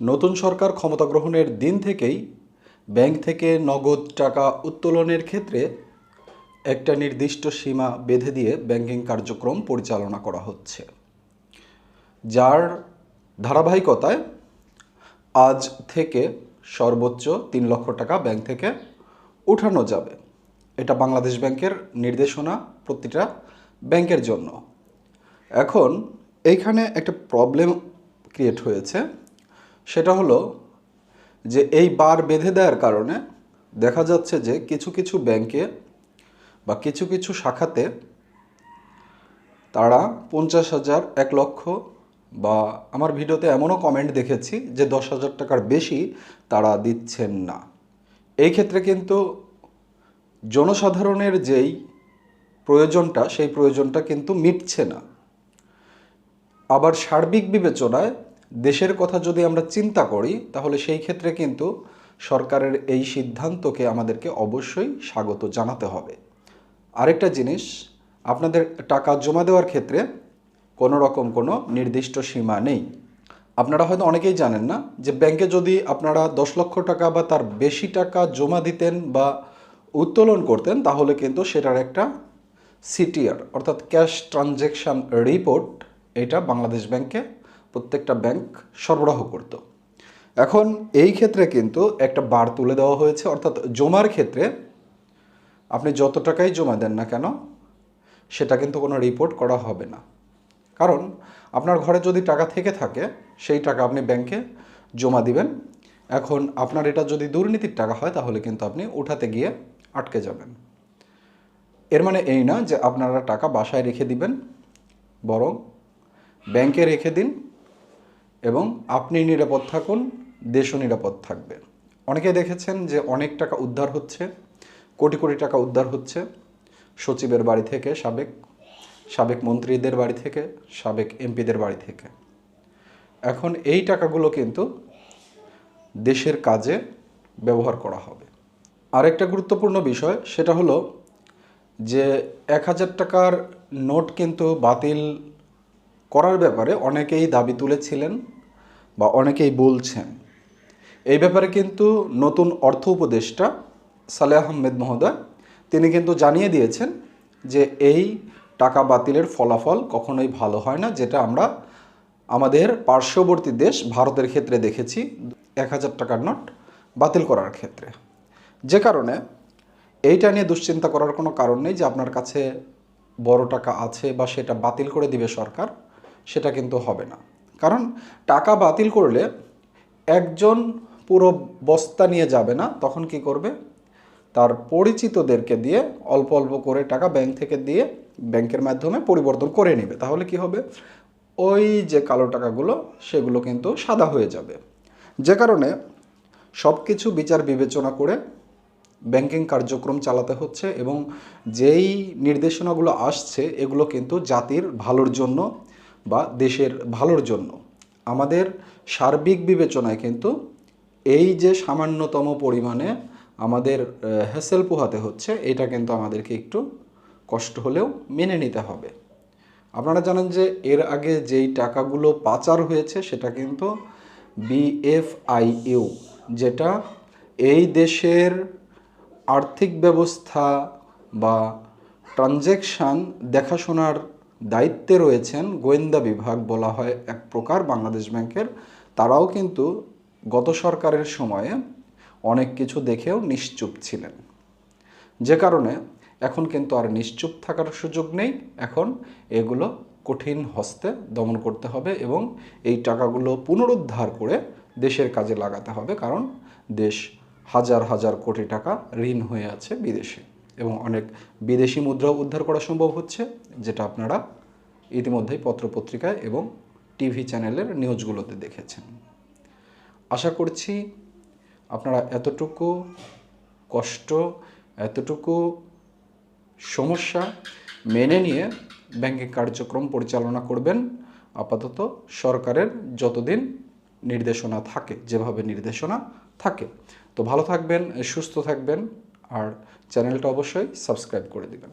নতুন সরকার ক্ষমতা গ্রহণের দিন থেকেই ব্যাংক থেকে নগদ টাকা উত্তোলনের ক্ষেত্রে একটা নির্দিষ্ট সীমা বেঁধে দিয়ে ব্যাংকিং কার্যক্রম পরিচালনা করা হচ্ছে। যার ধারাবাহিকতায় আজ থেকে সর্বোচ্চ তিন লক্ষ টাকা ব্যাংক থেকে উঠানো যাবে। এটা বাংলাদেশ ব্যাংকের নির্দেশনা প্রতিটা ব্যাংকের জন্য। এখন এইখানে একটা প্রবলেম ক্রিয়েট হয়েছে। সেটা হলো যে এই বার বেঁধে দেওয়ার কারণে দেখা যাচ্ছে যে কিছু কিছু ব্যাংকে বা কিছু কিছু শাখাতে তারা পঞ্চাশ হাজার, এক লক্ষ বা আমার ভিডিওতে এমনও কমেন্ট দেখেছি যে দশ হাজার টাকার বেশি তারা দিচ্ছেন না। এই ক্ষেত্রে কিন্তু জনসাধারণের যেই প্রয়োজনটা, সেই প্রয়োজনটা কিন্তু মিটছে না। আবার সার্বিক বিবেচনায় দেশের কথা যদি আমরা চিন্তা করি, তাহলে সেই ক্ষেত্রে কিন্তু সরকারের এই সিদ্ধান্তকে আমাদেরকে অবশ্যই স্বাগত জানাতে হবে। আরেকটা জিনিস, আপনাদের টাকা জমা দেওয়ার ক্ষেত্রে কোনো রকম কোনো নির্দিষ্ট সীমা নেই। আপনারা হয়তো অনেকেই জানেন না যে ব্যাংকে যদি আপনারা দশ লক্ষ টাকা বা তার বেশি টাকা জমা দিতেন বা উত্তোলন করতেন, তাহলে কিন্তু সেটার একটা সিটিআর, অর্থাৎ ক্যাশ ট্রানজ্যাকশন রিপোর্ট, এটা বাংলাদেশ ব্যাংকে প্রত্যেকটা ব্যাংক সরবরাহ করত। এখন এই ক্ষেত্রে কিন্তু একটা বার তুলে দেওয়া হয়েছে, অর্থাৎ জমার ক্ষেত্রে আপনি যত টাকাই জমা দেন না কেন, সেটা কিন্তু কোনো রিপোর্ট করা হবে না। কারণ আপনার ঘরে যদি টাকা থেকে থাকে, সেই টাকা আপনি ব্যাংকে জমা দিবেন। এখন আপনার এটা যদি দুর্নীতির টাকা হয়, তাহলে কিন্তু আপনি উঠাতে গিয়ে আটকে যাবেন। এর মানে এই না যে আপনারা টাকা বাসায় রেখে দিবেন, বরং ব্যাংকে রেখে দিন এবং আপনি নিরাপদ থাকুন, দেশও নিরাপদ থাকবে। অনেকে দেখেছেন যে অনেক টাকা উদ্ধার হচ্ছে, কোটি কোটি টাকা উদ্ধার হচ্ছে, সচিবের বাড়ি থেকে, সাবেক সাবেক মন্ত্রীদের বাড়ি থেকে, সাবেক এমপিদের বাড়ি থেকে। এখন এই টাকাগুলো কিন্তু দেশের কাজে ব্যবহার করা হবে। আরেকটা গুরুত্বপূর্ণ বিষয়, সেটা হলো যে এক হাজার টাকার নোট কিন্তু বাতিল করার ব্যাপারে অনেকেই দাবি তুলেছিলেন বা অনেকেই বলছেন। এই ব্যাপারে কিন্তু নতুন অর্থ উপদেষ্টা সালেহ আহমেদ মহোদয় তিনি কিন্তু জানিয়ে দিয়েছেন যে এই টাকা বাতিলের ফলাফল কখনোই ভালো হয় না, যেটা আমরা আমাদের পার্শ্ববর্তী দেশ ভারতের ক্ষেত্রে দেখেছি, এক হাজার টাকার নোট বাতিল করার ক্ষেত্রে। যে কারণে এইটা নিয়ে দুশ্চিন্তা করার কোনো কারণ নেই যে আপনার কাছে বড় টাকা আছে বা সেটা বাতিল করে দিবে সরকার। সেটা কিন্তু হবে না। কারণ টাকা বাতিল করলে একজন পুরো বস্তা নিয়ে যাবে না, তখন কি করবে? তার পরিচিতদেরকে দিয়ে অল্প অল্প করে টাকা ব্যাংক থেকে দিয়ে ব্যাংকের মাধ্যমে পরিবর্তন করে নেবে। তাহলে কি হবে? ওই যে কালো টাকাগুলো, সেগুলো কিন্তু সাদা হয়ে যাবে। যে কারণে সব কিছু বিচার বিবেচনা করে ব্যাংকিং কার্যক্রম চালাতে হচ্ছে এবং যেই নির্দেশনাগুলো আসছে, এগুলো কিন্তু জাতির ভালোর জন্য বা দেশের ভালোর জন্য। আমাদের সার্বিক বিবেচনায় কিন্তু এই যে সামান্যতম পরিমাণে আমাদের হেসেল পোহাতে হচ্ছে, এটা কিন্তু আমাদেরকে একটু কষ্ট হলেও মেনে নিতে হবে। আপনারা জানেন যে এর আগে যেই টাকাগুলো পাচার হয়েছে, সেটা কিন্তু বিএফআইইউ যেটা এই দেশের আর্থিক ব্যবস্থা বা ট্রানজ্যাকশান দেখাশোনার দায়িত্বে রয়েছেন গোয়েন্দা বিভাগ বলা হয় এক প্রকার বাংলাদেশ ব্যাংকের। তারাও কিন্তু গত সরকারের সময়ে অনেক কিছু দেখেও নিশ্চুপ ছিলেন। যে কারণে এখন কিন্তু আর নিশ্চুপ থাকার সুযোগ নেই। এখন এগুলো কঠিন হস্তে দমন করতে হবে এবং এই টাকাগুলো পুনরুদ্ধার করে দেশের কাজে লাগাতে হবে। কারণ দেশ হাজার হাজার কোটি টাকা ঋণ হয়ে আছে বিদেশে। এবং অনেক বিদেশি মুদ্রাও উদ্ধার করা সম্ভব হচ্ছে, যেটা আপনারা ইতিমধ্যেই পত্রপত্রিকায় এবং টিভি চ্যানেলের নিউজগুলোতে দেখেছেন। আশা করছি আপনারা এতটুকু কষ্ট, এতটুকু সমস্যা মেনে নিয়ে ব্যাংকিং কার্যক্রম পরিচালনা করবেন। আপাতত সরকারের যতদিন নির্দেশনা থাকে, যেভাবে নির্দেশনা থাকে। তো ভালো থাকবেন, সুস্থ থাকবেন। আর চ্যানেলটা অবশ্যই সাবস্ক্রাইব করে দিবেন।